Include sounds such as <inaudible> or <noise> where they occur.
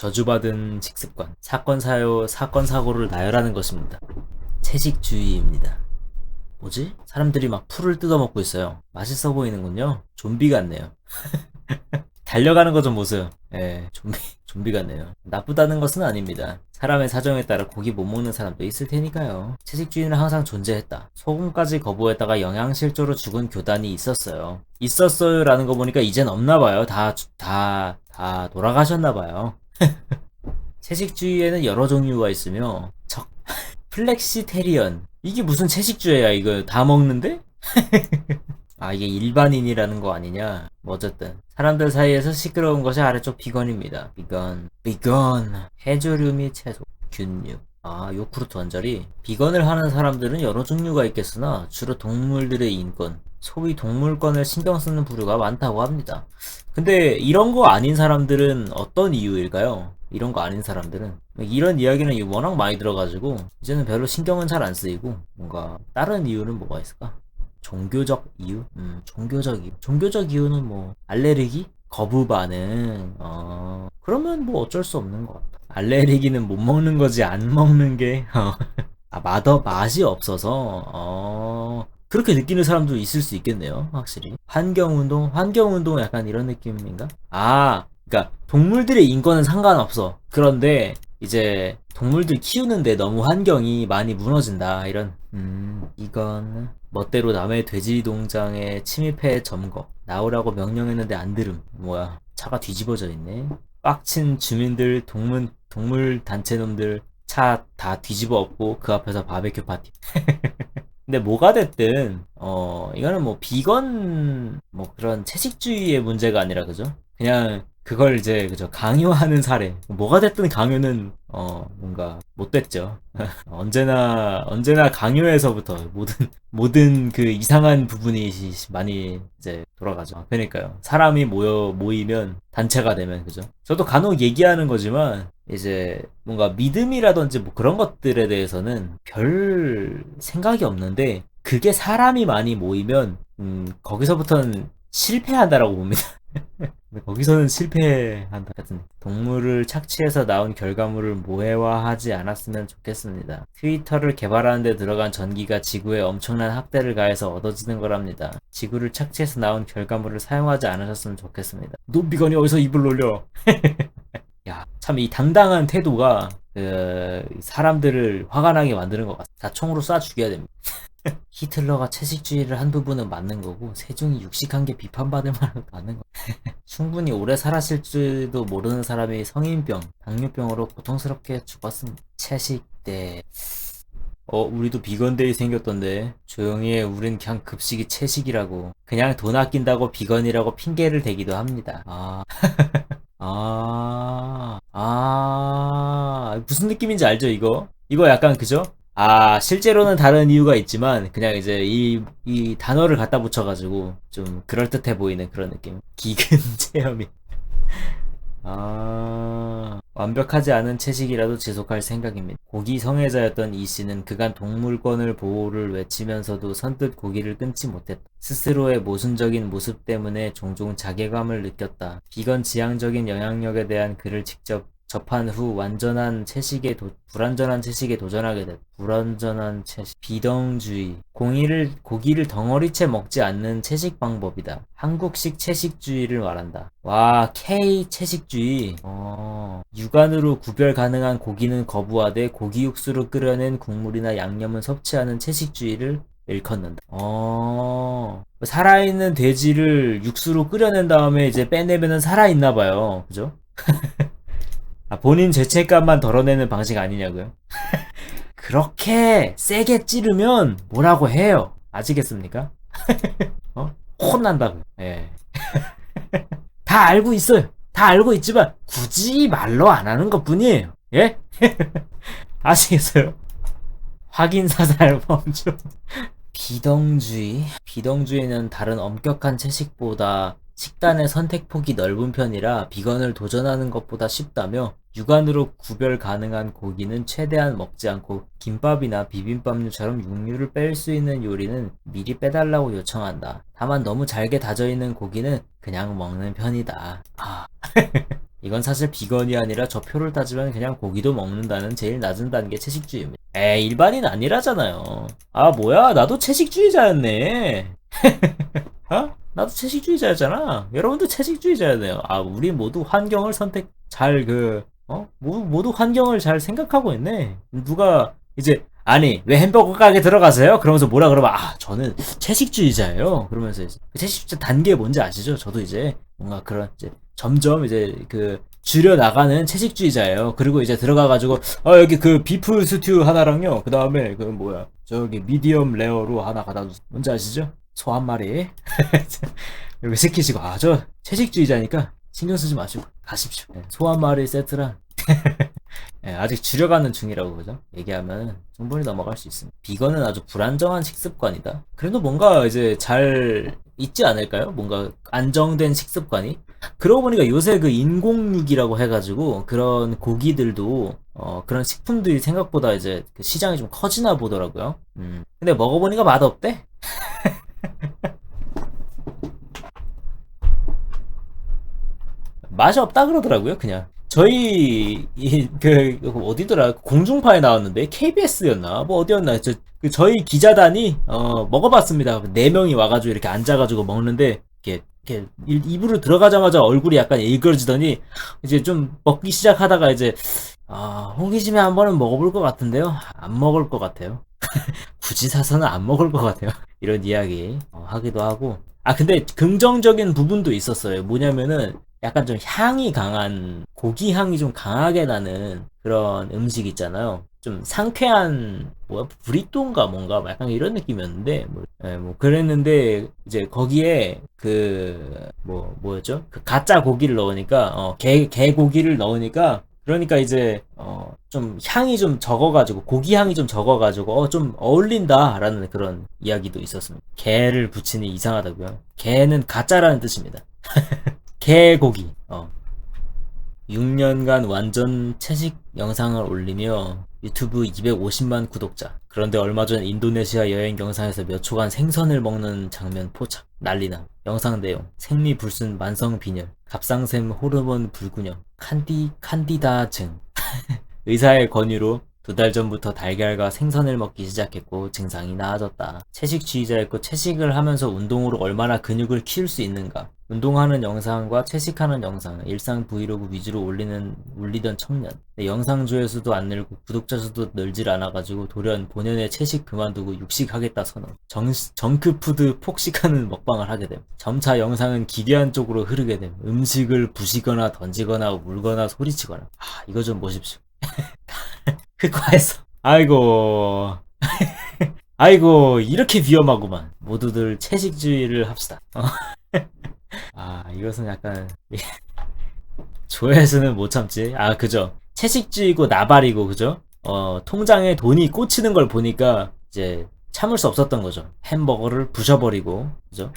저주받은 식습관, 사건 사요, 사건 사고를 나열하는 것입니다. 채식주의입니다. 뭐지? 사람들이 막 풀을 뜯어먹고 있어요. 맛있어 보이는군요. 좀비 같네요. <laughs> 달려가는 거 좀 보세요. 예, 좀비, 좀비 같네요. 나쁘다는 것은 아닙니다. 사람의 사정에 따라 고기 못 먹는 사람도 있을 테니까요. 채식주의는 항상 존재했다. 소금까지 거부했다가 영양실조로 죽은 교단이 있었어요. 있었어요 라는 거 보니까 이젠 없나 봐요. 다, 다, 다 돌아가셨나 봐요. <laughs> 채식주의에는 여러 종류가 있으며, 적, <laughs> 플렉시테리언. 이게 무슨 채식주의야, 이거. 다 먹는데? <laughs> 아, 이게 일반인이라는 거 아니냐? 뭐 어쨌든. 사람들 사이에서 시끄러운 것이 아래쪽 비건입니다. 비건. 비건. 해조류 및 채소. 균류. 아, 요구르트 원절이. 비건을 하는 사람들은 여러 종류가 있겠으나, 주로 동물들의 인권, 소위 동물권을 신경 쓰는 부류가 많다고 합니다. 근데 이런 거 아닌 사람들은 어떤 이유일까요? 이런 거 아닌 사람들은 이런 이야기는 워낙 많이 들어가지고 이제는 별로 신경은 잘 안 쓰이고 뭔가 다른 이유는 뭐가 있을까? 종교적 이유? 음, 종교적 이유. 종교적 이유는 뭐 알레르기? 거부 반응. 어. 그러면 뭐 어쩔 수 없는 것 같아. 알레르기는 못 먹는 거지 안 먹는 게. <laughs> 어. 아, 맛어 맛이 없어서 어. 그렇게 느끼는 사람도 있을 수 있겠네요. 확실히. 환경운동? 환경운동 약간 이런 느낌인가? 아, 그러니까 동물들의 인권은 상관없어. 그런데 이제 동물들 키우는데 너무 환경이 많이 무너진다. 이런 음, 이건 멋대로 남의 돼지 농장에 침입해 점거. 나오라고 명령했는데 안 들음. 뭐야? 차가 뒤집어져 있네. 빡친 주민들, 동물 동물 단체 놈들 차 다 뒤집어 엎고 그 앞에서 바베큐 파티. <laughs> 근데 뭐가 됐든 어 이거는 뭐 비건 뭐 그런 채식주의의 문제가 아니라 그죠? 그냥 그걸 이제 그죠 강요하는 사례. 뭐가 됐든 강요는 어 뭔가 못됐죠. <laughs> 언제나 언제나 강요에서부터 모든 <laughs> 모든 그 이상한 부분이 많이 이제 돌아가죠. 그러니까요. 사람이 모여 모이면 단체가 되면 그죠? 저도 간혹 얘기하는 거지만 이제 뭔가 믿음이라든지 뭐 그런 것들에 대해서는 별 생각이 없는데 그게 사람이 많이 모이면 음 거기서부터는 실패한다라고 봅니다 근데 거기서는 실패한다 같은 동물을 착취해서 나온 결과물을 모해화하지 않았으면 좋겠습니다. 트위터를 개발하는데 들어간 전기가 지구에 엄청난 학대를 가해서 얻어지는 거랍니다. 지구를 착취해서 나온 결과물을 사용하지 않으셨으면 좋겠습니다. 노비건이 어디서 입을 놀려? <laughs> 야, 참 이 당당한 태도가 그 사람들을 화가 나게 만드는 것 같아. 다 총으로 쏴 죽여야 됩니다. 히틀러가 채식주의를 한 부분은 맞는 거고 세종이 육식한 게 비판받을 만한 맞는 거. <laughs> 충분히 오래 살았을 줄도 모르는 사람이 성인병, 당뇨병으로 고통스럽게 죽었습니다. 채식 때. 어, 우리도 비건데이 생겼던데. 조용히 해, 우린 그냥 급식이 채식이라고. 그냥 돈 아낀다고 비건이라고 핑계를 대기도 합니다. 아. <laughs> 아. 아. 무슨 느낌인지 알죠, 이거? 이거 약간 그죠? 아, 실제로는 다른 이유가 있지만, 그냥 이제 이, 이 단어를 갖다 붙여가지고, 좀 그럴듯해 보이는 그런 느낌. 기근 <laughs> 체험이. 아, 완벽하지 않은 채식이라도 지속할 생각입니다. 고기 성애자였던 이 씨는 그간 동물권을 보호를 외치면서도 선뜻 고기를 끊지 못했다. 스스로의 모순적인 모습 때문에 종종 자괴감을 느꼈다. 비건 지향적인 영향력에 대한 글을 직접 접한 후 완전한 채식에 도, 불완전한 채식에 도전하게 됐다. 불완전한 채식, 비덩주의, 공이를, 고기를 덩어리채 먹지 않는 채식 방법이다. 한국식 채식주의를 말한다. 와, K 채식주의. 어, 육안으로 구별 가능한 고기는 거부하되 고기 육수로 끓여낸 국물이나 양념은 섭취하는 채식주의를 일컫는다. 어, 살아있는 돼지를 육수로 끓여낸 다음에 이제 빼내면은 살아있나 봐요. 그죠? <laughs> 아, 본인 죄책감만 덜어내는 방식 아니냐고요? <laughs> 그렇게 세게 찌르면 뭐라고 해요? 아시겠습니까? <laughs> 어? 혼난다고. 예. <laughs> 다 알고 있어요. 다 알고 있지만 굳이 말로 안 하는 것 뿐이에요. 예? 아시겠어요? 확인 사살 범주. 비덩주의. 비덩주의는 다른 엄격한 채식보다 식단의 선택폭이 넓은 편이라 비건을 도전하는 것보다 쉽다며 육안으로 구별 가능한 고기는 최대한 먹지 않고 김밥이나 비빔밥류처럼 육류를 뺄 수 있는 요리는 미리 빼달라고 요청한다. 다만 너무 잘게 다져 있는 고기는 그냥 먹는 편이다. 아. <laughs> 이건 사실 비건이 아니라 저 표를 따지면 그냥 고기도 먹는다는 제일 낮은 단계 채식주의입니다. 에이, 일반인 아니라잖아요. 아, 뭐야, 나도 채식주의자였네. <laughs> 어? 나도 채식주의자였잖아. 여러분도 채식주의자였네요. 아, 우리 모두 환경을 선택 잘 그, 어? 모두, 환경을 잘 생각하고 있네. 누가 이제 아니 왜 햄버거 가게 들어가세요? 그러면서 뭐라 그러면 아 저는 채식주의자예요. 그러면서 이제 그 채식주의 단계 뭔지 아시죠? 저도 이제 뭔가 그런 이제 점점 이제 그 줄여 나가는 채식주의자예요. 그리고 이제 들어가 가지고 아 여기 그 비프 스튜 하나랑요. 그 다음에 그 뭐야 저기 미디엄 레어로 하나 갖다 주세요. 뭔지 아시죠? 소 한 마리 <laughs> 이렇게 시키시고 아 저 채식주의자니까 신경 쓰지 마시고 가십시오. 네, 소한 마리 세트랑 예, <laughs> 아직 줄여가는 중이라고 그죠? 얘기하면 충분히 넘어갈 수 있습니다. 비건은 아주 불안정한 식습관이다. 그래도 뭔가 이제 잘 있지 않을까요? 뭔가 안정된 식습관이? 그러고 보니까 요새 그 인공육이라고 해가지고 그런 고기들도 어, 그런 식품들이 생각보다 이제 그 시장이 좀 커지나 보더라고요. 음. 근데 먹어보니까 맛없대? 맛이 없다 그러더라고요, 그냥. 저희 이, 그 어디더라? 공중파에 나왔는데 KBS였나? 뭐 어디였나? 저그 저희 기자단이 어 먹어봤습니다. 네 명이 와가지고 이렇게 앉아가지고 먹는데 이렇게 이렇게 일- 입으로 들어가자마자 얼굴이 약간 일그러지더니 이제 좀 먹기 시작하다가 이제 아 호기심에 한 번은 먹어볼 것 같은데요? 안 먹을 것 같아요. <laughs> 굳이 사서는 안 먹을 것 같아요. 이런 이야기 어, 하기도 하고. 아 근데 긍정적인 부분도 있었어요. 뭐냐면은 약간 좀 향이 강한 고기 향이 좀 강하게 나는 그런 음식 있잖아요. 좀 상쾌한 뭐야 브리또인가 뭔가 약간 이런 느낌이었는데 뭐, 예, 뭐 그랬는데 이제 거기에 그 뭐 뭐였죠? 그 가짜 고기를 넣으니까 어개 개 고기를 넣으니까 그러니까 이제 어 좀 향이 좀 적어가지고 고기 향이 좀 적어가지고 어 좀 어울린다라는 그런 이야기도 있었습니다. 개를 붙이니 이상하다고요. 개는 가짜라는 뜻입니다. <laughs> 개고기. 어. 6년간 완전 채식 영상을 올리며 유튜브 250만 구독자. 그런데 얼마 전 인도네시아 여행 영상에서 몇 초간 생선을 먹는 장면 포착. 난리나. 영상 내용. 생리 불순 만성 빈혈. 갑상샘 호르몬 불균형. 칸디, 칸디다 증. <laughs> 의사의 권유로 두 달 전부터 달걀과 생선을 먹기 시작했고 증상이 나아졌다. 채식주의자였고 채식을 하면서 운동으로 얼마나 근육을 키울 수 있는가. 운동하는 영상과 채식하는 영상, 일상 브이로그 위주로 올리는 올리던 청년. 근데 영상 조회수도 안 늘고 구독자 수도 늘질 않아가지고 돌연 본연의 채식 그만두고 육식하겠다 선언. 정, 정크푸드 폭식하는 먹방을 하게 됨. 점차 영상은 기괴한 쪽으로 흐르게 됨. 음식을 부시거나 던지거나 울거나 소리치거나. 아 이거 좀 보십시오. 흑화했어. 아이고. <laughs> 아이고, 이렇게 위험하구만. 모두들 채식주의를 합시다. 어. <laughs> 아, 이것은 약간, <laughs> 조회수는 못 참지. 아, 그죠. 채식주의고 나발이고, 그죠? 어, 통장에 돈이 꽂히는 걸 보니까, 이제, 참을 수 없었던 거죠. 햄버거를 부셔버리고, 그죠?